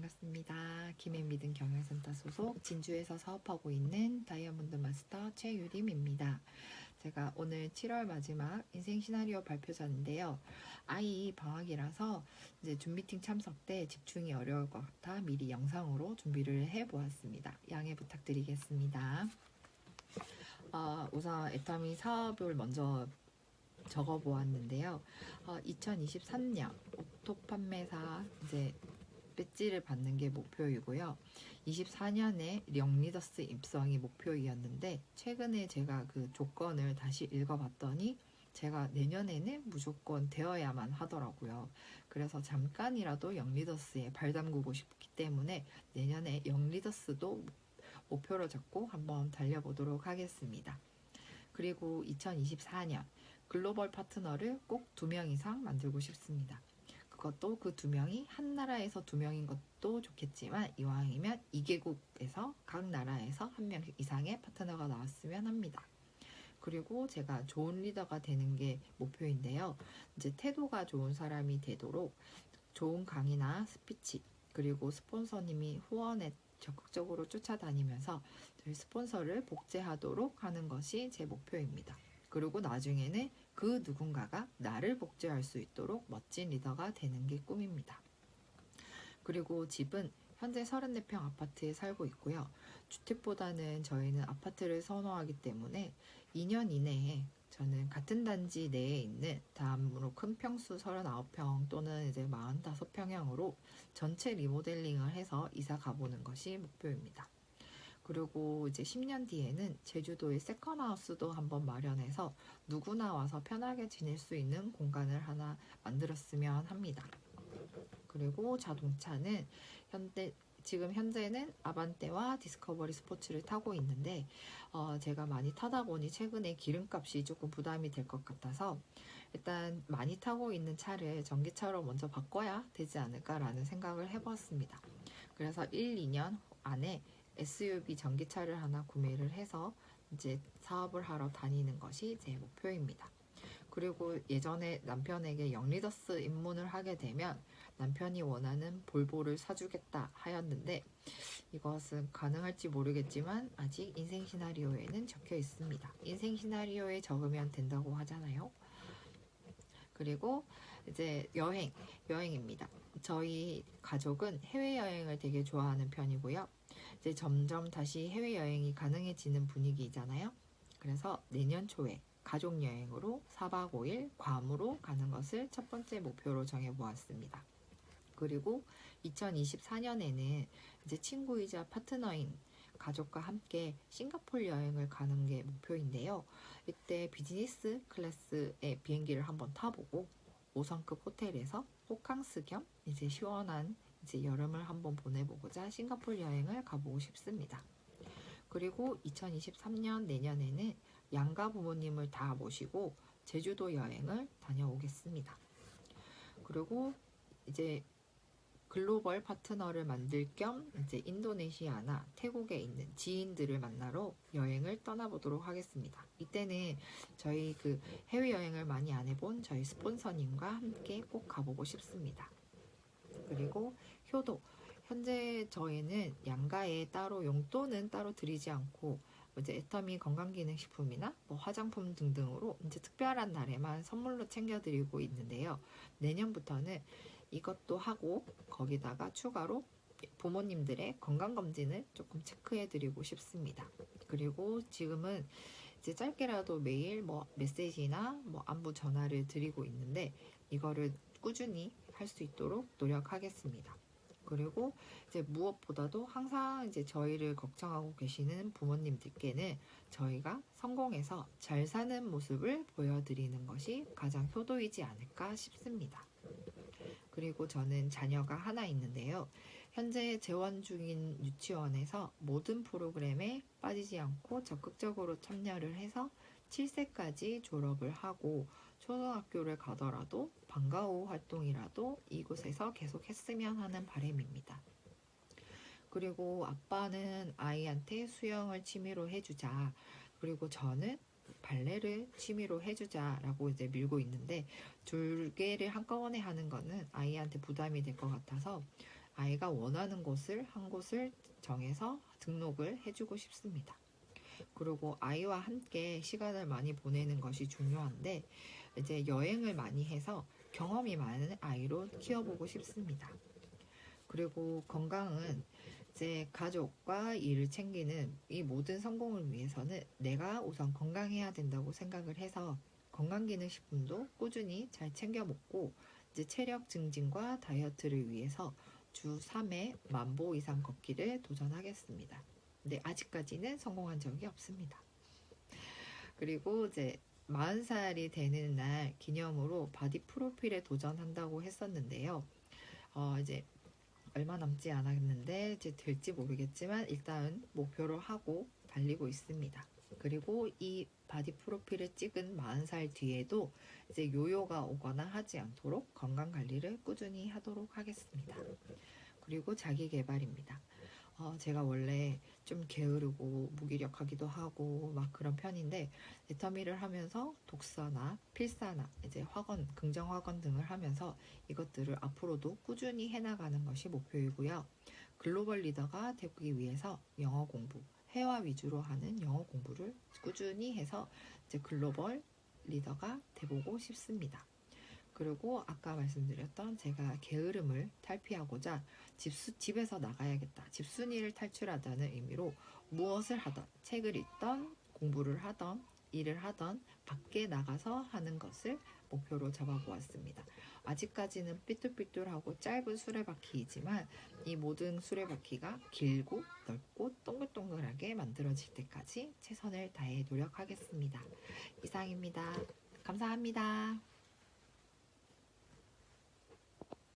반갑습니다. 믿음 경영센터 소속 진주에서 사업하고 있는 다이아몬드 마스터 최유림입니다. 제가 오늘 7월 마지막 인생 시나리오 발표자인데요. 아이 방학이라서 이제 줌 미팅 참석 때 집중이 어려울 것 같아 미리 영상으로 준비를 해 보았습니다. 양해 부탁드리겠습니다. 어, 우선 애터미 사업을 먼저 적어 보았는데요. 어, 2023년 오토 판매사 이제 배지를 받는 게 목표이고요. 24년에 령리더스 입성이 목표이었는데 최근에 제가 그 조건을 다시 읽어봤더니 제가 내년에는 무조건 되어야만 하더라고요. 그래서 잠깐이라도 영리더스에 발 담그고 싶기 때문에 내년에 영리더스도 목표로 잡고 한번 달려보도록 하겠습니다. 그리고 2024년 글로벌 파트너를 꼭 두 명 이상 만들고 싶습니다. 그것도 그 두 명이 한 나라에서 두 명인 것도 좋겠지만 이왕이면 2개국에서 각 나라에서 한 명 이상의 파트너가 나왔으면 합니다. 그리고 제가 좋은 리더가 되는 게 목표인데요. 이제 태도가 좋은 사람이 되도록 좋은 강의나 스피치 그리고 스폰서님이 후원에 적극적으로 쫓아다니면서 저희 스폰서를 복제하도록 하는 것이 제 목표입니다. 그리고 나중에는 그 누군가가 나를 복제할 수 있도록 멋진 리더가 되는 게 꿈입니다. 그리고 집은 현재 34평 아파트에 살고 있고요. 주택보다는 저희는 아파트를 선호하기 때문에 2년 이내에 저는 같은 단지 내에 있는 다음으로 큰 평수 39평 또는 이제 45평형으로 전체 리모델링을 해서 이사 가보는 것이 목표입니다. 그리고 이제 10년 뒤에는 제주도에 세컨하우스도 한번 마련해서 누구나 와서 편하게 지낼 수 있는 공간을 하나 만들었으면 합니다. 그리고 자동차는 현대 지금 현재는 아반떼와 디스커버리 스포츠를 타고 있는데 어, 제가 많이 타다 보니 최근에 기름값이 조금 부담이 될 것 같아서 일단 많이 타고 있는 차를 전기차로 먼저 바꿔야 되지 않을까라는 생각을 해봤습니다. 그래서 1, 2년 안에 SUV 전기차를 하나 구매를 해서 이제 사업을 하러 다니는 것이 제 목표입니다. 그리고 예전에 남편에게 영리더스 입문을 하게 되면 남편이 원하는 볼보를 사주겠다 하였는데 이것은 가능할지 모르겠지만 아직 인생 시나리오에는 적혀 있습니다. 인생 시나리오에 적으면 된다고 하잖아요. 그리고 이제 여행, 여행입니다. 저희 가족은 해외여행을 되게 좋아하는 편이고요. 이제 점점 다시 해외여행이 가능해지는 분위기잖아요. 그래서 내년 초에 가족 여행으로 4박 5일 괌으로 가는 것을 첫 번째 목표로 정해 보았습니다. 그리고 2024년에는 이제 친구이자 파트너인 가족과 함께 싱가폴 여행을 가는 게 목표인데요. 이때 비즈니스 클래스의 비행기를 한번 타보고 5성급 호텔에서 호캉스 겸 이제 시원한 이제 여름을 한번 보내보고자 싱가폴 여행을 가보고 싶습니다. 그리고 2023년 내년에는 양가 부모님을 다 모시고 제주도 여행을 다녀오겠습니다. 그리고 이제 글로벌 파트너를 만들 겸 이제 인도네시아나 태국에 있는 지인들을 만나러 여행을 떠나보도록 하겠습니다. 이때는 저희 그 해외 여행을 많이 안 해본 저희 스폰서님과 함께 꼭 가보고 싶습니다. 그리고 효도 현재 저희는 양가에 따로 용돈은 따로 드리지 않고 이제 애터미 건강기능식품이나 뭐 화장품 등등으로 이제 특별한 날에만 선물로 챙겨드리고 있는데요. 내년부터는 이것도 하고 거기다가 추가로 부모님들의 건강검진을 조금 체크해드리고 싶습니다. 그리고 지금은 이제 짧게라도 매일 뭐 메시지나 뭐 안부 전화를 드리고 있는데 이거를 꾸준히 할 수 있도록 노력하겠습니다. 그리고 이제 무엇보다도 항상 이제 저희를 걱정하고 계시는 부모님들께는 저희가 성공해서 잘 사는 모습을 보여드리는 것이 가장 효도이지 않을까 싶습니다. 그리고 저는 자녀가 하나 있는데요. 현재 재원 중인 유치원에서 모든 프로그램에 빠지지 않고 적극적으로 참여를 해서 7세까지 졸업을 하고 초등학교를 가더라도 방과 후 활동이라도 이곳에서 계속 했으면 하는 바람입니다. 그리고 아빠는 아이한테 수영을 취미로 해주자. 그리고 저는 발레를 취미로 해주자라고 이제 밀고 있는데 둘 개를 한꺼번에 하는 거는 아이한테 부담이 될 것 같아서 아이가 원하는 곳을 한 곳을 정해서 등록을 해주고 싶습니다. 그리고 아이와 함께 시간을 많이 보내는 것이 중요한데 이제 여행을 많이 해서 경험이 많은 아이로 키워보고 싶습니다. 그리고 건강은 이제 가족과 일을 챙기는 이 모든 성공을 위해서는 내가 우선 건강해야 된다고 생각을 해서 건강기능식품도 꾸준히 잘 챙겨 먹고 이제 체력 증진과 다이어트를 위해서 주 3회 만보 이상 걷기를 도전하겠습니다. 근데 아직까지는 성공한 적이 없습니다. 그리고 이제 40살이 되는 날 기념으로 바디 프로필에 도전한다고 했었는데요. 어, 이제 얼마 남지 않았는데 이제 될지 모르겠지만 일단 목표로 하고 달리고 있습니다. 그리고 이 바디 프로필을 찍은 40살 뒤에도 이제 요요가 오거나 하지 않도록 건강 관리를 꾸준히 하도록 하겠습니다. 그리고 자기 개발입니다. 어, 제가 원래 좀 게으르고 무기력하기도 하고 막 그런 편인데 애터미를 하면서 독서나 필사나 이제 학원, 긍정 학원 등을 하면서 이것들을 앞으로도 꾸준히 해나가는 것이 목표이고요. 글로벌 리더가 되기 위해서 영어 공부, 회화 위주로 하는 영어 공부를 꾸준히 해서 이제 글로벌 리더가 돼보고 싶습니다. 그리고 아까 말씀드렸던 제가 게으름을 탈피하고자 집수, 집에서 나가야겠다. 집순이를 탈출하다는 의미로 무엇을 하던, 책을 읽던, 공부를 하던, 일을 하던 밖에 나가서 하는 것을 목표로 잡아보았습니다. 아직까지는 삐뚤삐뚤하고 짧은 수레바퀴이지만 이 모든 수레바퀴가 길고 넓고 동글동글하게 만들어질 때까지 최선을 다해 노력하겠습니다. 이상입니다. 감사합니다.